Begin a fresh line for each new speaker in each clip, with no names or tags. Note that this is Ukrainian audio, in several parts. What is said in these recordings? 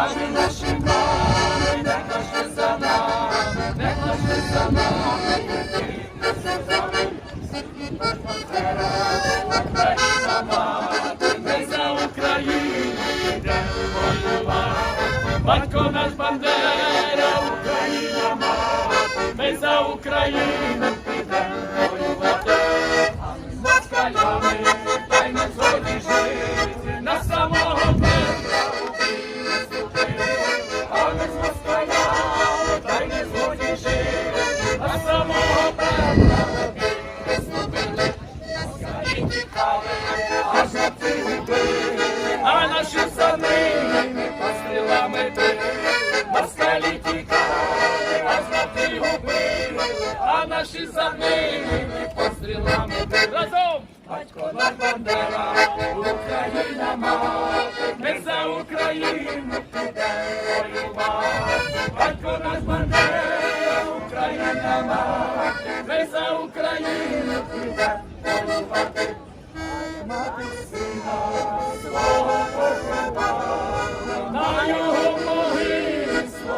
Нашим наші нами, не клаште за нами, не клаште за нами, не все за ним, всіх ми за Україну, йдемо воювати, батько наш бандера, Україна мати, ми за Україну, підемо воювати, а ми з москалями, дай нам сьогодні жити, на самому аж на тилипи, а наші сани пострілами били, москалі тікали, аж на ти убили, а наші сани пострілами били. Разом! Батько на бандера, Україна мати, ми за Україну підемо воювати. Батько наш бандера,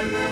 Bye.